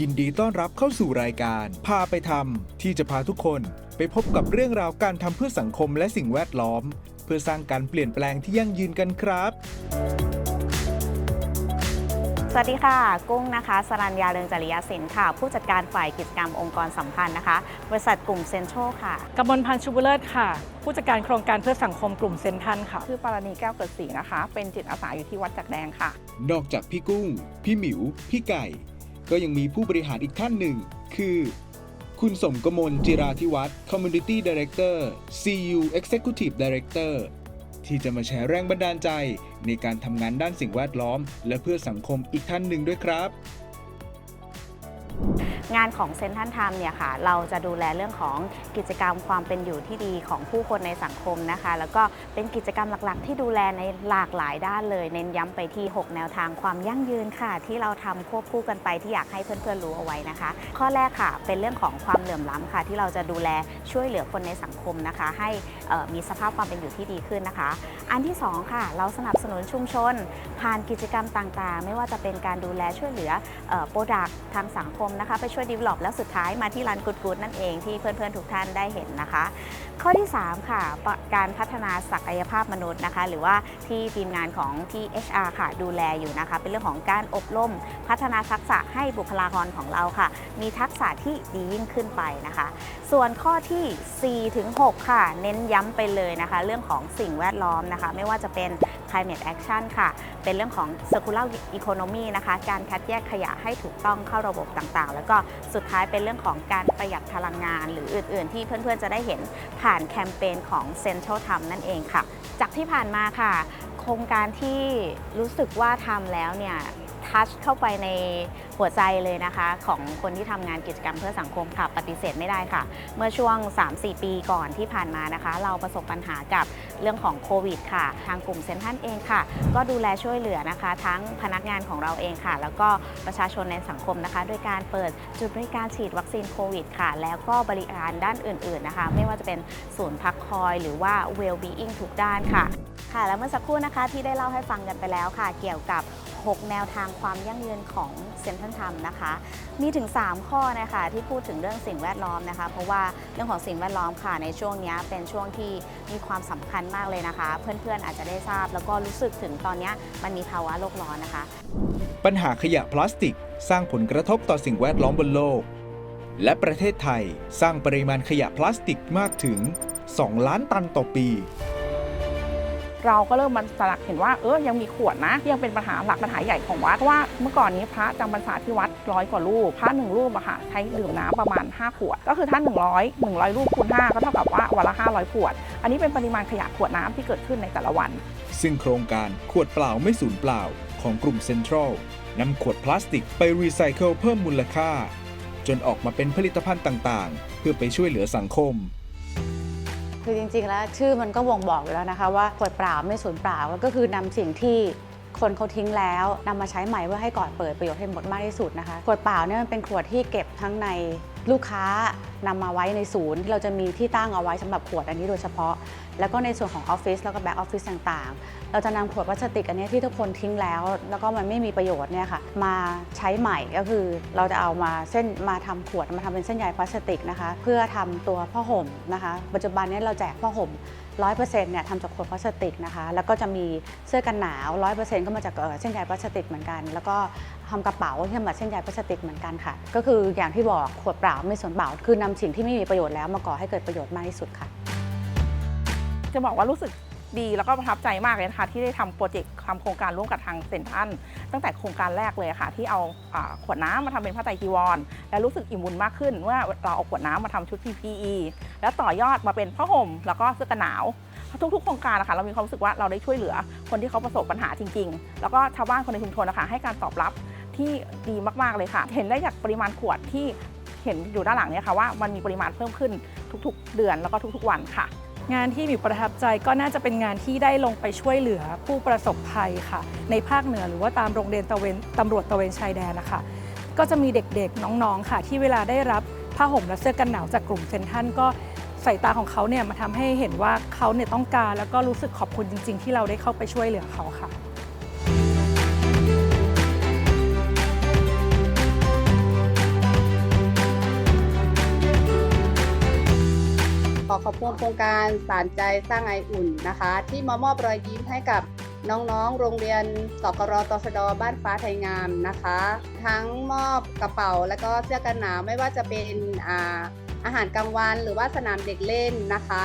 ยินดีต้อนรับเข้าสู่รายการ พาไปทำที่จะพาทุกคนไปพบกับเรื่องราวการทำเพื่อสังคมและสิ่งแวดล้อม เพื่อสร้างการเปลี่ยนแปลงที่ยั่งยืนกันครับ สวัสดีค่ะ กุ้งนะคะ สรัญญาเรืองจริยศิลป์ค่ะ ผู้จัดการฝ่ายกิจกรรมองค์กรสัมพันธ์นะคะ บริษัทกลุ่มเซ็นทรัลค่ะ กมลพันธ์ชูบุเลิศค่ะ ผู้จัดการโครงการเพื่อสังคมกลุ่มเซนทรันค่ะ ชื่อปารณีแก้วเกิดศรีนะคะ เป็นจิตอาสาอยู่ที่วัดจักแดงค่ะ นอกจากพี่กุ้ง พี่หมิว พี่ไก่ ก็ยังมีผู้บริหารอีกท่านหนึ่ง คือ คุณสมกมลจิราธิวัฒน์ Community Director CU Executive Director ที่จะมาแชร์แรงบันดาลใจ ในการทำงานด้านสิ่งแวดล้อม และเพื่อสังคมอีกท่านหนึ่งด้วยครับ งานของเซนทันไทม์เนี่ยค่ะเราจะดูแลเรื่องของกิจกรรมความเป็นอยู่ที่ดีของผู้คนในสังคมนะคะ แล้วก็เป็นกิจกรรมหลักๆ ที่ดูแลในหลากหลายด้านเลย เน้นย้ำไปที่ 6 แนวทางความยั่งยืนค่ะ ที่เราทำควบคู่กันไปที่อยากให้เพื่อนๆรู้เอาไว้นะคะ ข้อแรกค่ะ เป็นเรื่องของความเหลื่อมล้ำค่ะ ที่เราจะดูแลช่วยเหลือคนในสังคมนะคะ ให้มีสภาพความเป็นอยู่ที่ดีขึ้นนะคะ อันที่สองค่ะ เราสนับสนุนชุมชน ผ่านกิจกรรมต่างๆ ไม่ว่าจะเป็นการดูแลช่วยเหลือโปรดักทางสังคมนะคะไปช่วยดีเวล็อปแล้วสุดท้ายมาที่ร้านกูดกูดนั่นเองที่เพื่อนๆทุกท่านได้เห็นนะคะ ข้อที่ 3 ค่ะ การพัฒนาศักยภาพมนุษย์นะคะ หรือว่าที่ทีมงานของที่ HR ค่ะดูแลอยู่นะคะ เป็นเรื่องของการอบรมพัฒนาทักษะให้บุคลากรของเราค่ะ มีทักษะที่ดียิ่งขึ้นไปนะคะ ส่วนข้อที่4ถึง6ค่ะ เน้นย้ำไปเลยนะคะ เรื่องของสิ่งแวดล้อมนะคะ ไม่ว่าจะเป็น climate action ค่ะ เป็นเรื่องของ circular economy นะคะ การคัดแยกขยะให้ถูกต้องเข้าระบบต่างๆ แล้วก็สุดท้ายเป็นเรื่องของการประหยัดพลังงาน หรืออื่น ๆ ที่เพื่อนๆจะได้เห็นผ่านแคมเปญของ Central ทำนั่นเองค่ะ จากที่ผ่านมาค่ะ โครงการที่รู้สึกว่าทำแล้วเนี่ย ทัชเข้าไปในหัวใจเลยนะคะ ของคนที่ทำงานกิจกรรมเพื่อสังคมค่ะปฏิเสธไม่ได้ค่ะ เมื่อช่วง 3-4 ปีก่อนที่ผ่านมานะคะ เราประสบปัญหากับเรื่องของโควิดค่ะ ทางกลุ่มเซนทันเองค่ะ ก็ดูแลช่วยเหลือนะคะ ทั้งพนักงานของเราเองค่ะ แล้วก็ประชาชนในสังคมนะคะโดยการเปิดจุดบริการฉีดวัคซีนโควิดค่ะ แล้วก็บริการด้านอื่น ๆนะคะ ไม่ว่าจะเป็นศูนย์พักคอยหรือว่า well-being ทุกด้านค่ะค่ะแล้วเมื่อสักครู่นะคะที่ได้เล่าให้ฟังกันไปแล้วค่ะ เกี่ยวกับ 6 แนวทางความยั่งยืนของเซนทันทำนะคะ มีถึง 3 ข้อนะคะที่พูดถึงเรื่องสิ่งแวดล้อมนะคะ เพราะว่าเรื่องของสิ่งแวดล้อมค่ะในช่วงนี้เป็นช่วงที่มีความสำคัญมากเลยนะคะ เพื่อนๆอาจจะได้ทราบ แล้วก็รู้สึกถึงตอนนี้มันมีภาวะโลกร้อนนะคะ ปัญหาขยะพลาสติก สร้างผลกระทบต่อสิ่งแวดล้อมบนโลก และประเทศไทยสร้างปริมาณขยะพลาสติกมากถึง 2 ล้านตันต่อปี เราก็เริ่มมันตระหนักเห็นว่าเออยังมีขวดนะที่ยังเป็นปัญหาหลักปัญหาใหญ่ของวัดเพราะว่าเมื่อก่อนนี้พระจำพรรษาที่วัดร้อยกว่ารูป พระหนึ่งรูปอะค่ะใช้ดื่มน้ำประมาณ 5 ขวด ก็คือถ้า100 100 รูปคูณ5ก็เท่ากับว่าวันละ 500 ขวด อันนี้เป็นปริมาณขยะขวดน้ำที่เกิดขึ้นในแต่ละวัน ซึ่งโครงการขวดเปล่าไม่สูญเปล่าของกลุ่มเซ็นทรัลนำขวดพลาสติกไปรีไซเคิลเพิ่มมูลค่า จนออกมาเป็นผลิตภัณฑ์ต่างๆ เพื่อไปช่วยเหลือสังคม คือจริงๆ แล้วชื่อมันก็บ่งบอกอยู่แล้วนะคะว่าขวดเปล่าไม่สูญเปล่าก็คือนำสิ่งที่คนเขาทิ้งแล้วนำมาใช้ใหม่เพื่อให้ก่อนเปิดประโยชน์ให้หมดมากที่สุดนะคะขวดเปล่าเนี่ยมันเป็นขวดที่เก็บทั้งในลูกค้า นำมาไว้ในศูนย์ที่เราจะมีที่ตั้งเอาไว้สำหรับขวดอันนี้โดยเฉพาะ แล้วก็ในส่วนของออฟฟิศแล้วก็แบ็กออฟฟิศต่างๆ เราจะนำขวดพลาสติกอันนี้ที่ทุกคนทิ้งแล้ว แล้วก็มันไม่มีประโยชน์เนี่ยค่ะมาใช้ใหม่ก็คือเราจะเอามาเส้นมาทำขวดมาทำเป็นเส้นใยพลาสติกนะคะ เพื่อทำตัวผ้าห่มนะคะ ปัจจุบันนี้เราแจกผ้าห่ม100%เนี่ยทำจากขวดพลาสติกนะคะ แล้วก็จะมีเสื้อกันหนาว 100%ก็มาจากเส้นใยพลาสติกเหมือนกัน แล้วก็ทำกระเป๋าที่ทำจากเส้นใยพลาสติกเหมือนกันค่ะ ก็คืออย่างที่บอกขวดเปล่าไม่สูญเปล่าคือนำสิ่งที่ไม่มีประโยชน์แล้วมาก่อให้เกิดประโยชน์มากที่สุดค่ะ จะบอกว่ารู้สึกดีแล้วก็ประทับใจมากเลยนะคะที่ได้ทำโปรเจกต์ทำโครงการร่วมกับทางเซนทรันตั้งแต่โครงการแรกเลยค่ะ ที่เอาอ่าขวดน้ำมาทำเป็นผ้าไตรจีวร และรู้สึกอิ่มบุญมากขึ้นว่าเราเอาขวดน้ำมาทำชุด PPE แล้วต่อยอดมาเป็นผ้าห่มแล้วก็เสื้อกันหนาวทุกๆโครงการนะคะเรามีความรู้สึกว่าเราได้ช่วยเหลือคนที่เขาประสบปัญหาจริง ๆ แล้วก็ชาวบ้านคนในชุมชนนะคะให้การตอบรับที่ดีมากๆเลยค่ะ เห็นได้จากปริมาณขวดที่ เห็นอยู่ด้านหลังเนี่ยค่ะว่ามันมีปริมาณเพิ่มขึ้นทุกๆ เดือนแล้วก็ทุกๆ วันค่ะ งานที่มิวประทับใจก็น่าจะเป็นงานที่ได้ลงไปช่วยเหลือผู้ประสบภัยค่ะ ในภาคเหนือหรือว่าตามโรงเรียนตะเวนตำรวจตะเวนชายแดนนะคะ ก็จะมีเด็กๆน้องๆค่ะ ที่เวลาได้รับผ้าห่มและเสื้อกันหนาวจากกลุ่มเซนทันก็สายตาของเขาเนี่ยมาทำให้เห็นว่าเขาเนี่ยต้องการ แล้วก็รู้สึกขอบคุณจริง ๆ ที่เราได้เข้าไปช่วยเหลือเขาค่ะ ขอบคุณโครงการสารใจสร้างไออุ่นนะคะ ที่มามอบรอยยิ้มให้กับน้องๆ โรงเรียนสกรตสดบ้านฟ้าไทยงามนะคะ ทั้งมอบกระเป๋าและก็เสื้อกันหนาวไม่ว่าจะเป็นอาอาหารกลางวันหรือว่าสนามเด็กเล่นนะคะ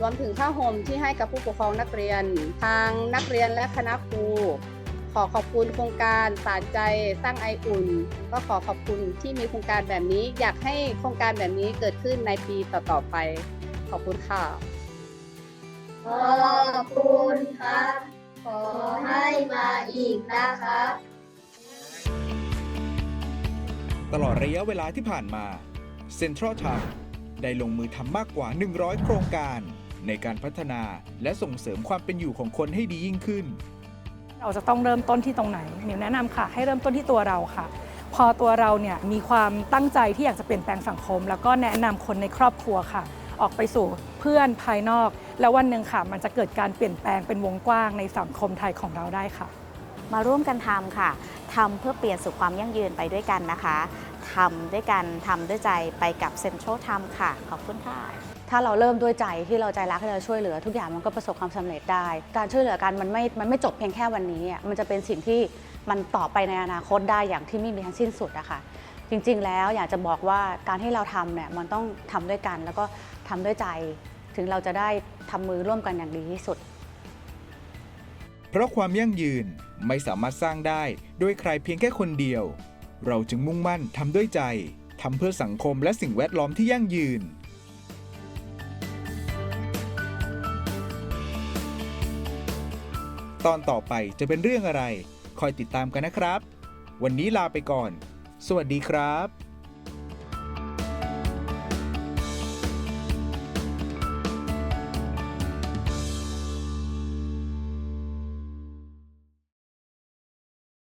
รวมถึงผ้าห่มที่ให้กับผู้ปกครองนักเรียน ทางนักเรียนและคณะครูขอขอบคุณโครงการสารใจสร้างไออุ่น ก็ขอขอบคุณที่มีโครงการแบบนี้ อยากให้โครงการแบบนี้เกิดขึ้นในปีต่อๆไป ขอบคุณค่ะ ขอบคุณครับ ขอให้มาอีกนะครับ ตลอดระยะเวลาที่ผ่านมา Central t i m e ได้ลงมือทำมากกว่า 100 โครงการ ในการพัฒนาและส่งเสริมความเป็นอยู่ของคนให้ดียิ่งขึ้น เราจะต้องเริ่มต้นที่ตรงไหนมิวแนะนำค่ะ ให้เริ่มต้นที่ตัวเราค่ะ พอตัวเราเนี่ยมีความตั้งใจที่อยากจะเปลี่ยนแปลงสังคม แล้วก็แนะนำคนในครอบครัวค่ะ ออกไปสู่เพื่อนภายนอก แล้ววันหนึ่งค่ะมันจะเกิดการเปลี่ยนแปลงเป็นวงกว้างในสังคมไทยของเราได้ค่ะ มาร่วมกันทำค่ะทำเพื่อเปลี่ยนสู่ความยั่งยืนไปด้วยกันนะคะทำด้วยกันทำด้วยใจไปกับเซ็นทรัลทำค่ะ ขอบคุณค่ะ ถ้าเราเริ่มด้วยใจที่เราใจรักที่เราช่วยเหลือ ทุกอย่างมันก็ประสบความสำเร็จได้ การช่วยเหลือกันมันไม่ มันไม่จบเพียงแค่วันนี้อะมันจะเป็นสิ่งที่มันต่อไปในอนาคตได้อย่างที่ไม่มีทั้งสิ้นสุดอะค่ะ จริงๆ แล้วอยากจะบอกว่าการที่เราทำเนี่ยมันต้องทำด้วยกัน แล้วก็ทำด้วยใจ ถึงเราจะได้ทำมือร่วมกันอย่างดีที่สุด เพราะความยั่งยืนไม่สามารถสร้างได้ด้วยใครเพียงแค่คนเดียว เราจึงมุ่งมั่นทำด้วยใจทำเพื่อสังคมและสิ่งแวดล้อมที่ยั่งยืน ตอนต่อไปจะเป็นเรื่องอะไร คอยติดตามกันนะครับ วันนี้ลาไปก่อน สวัสดีครับ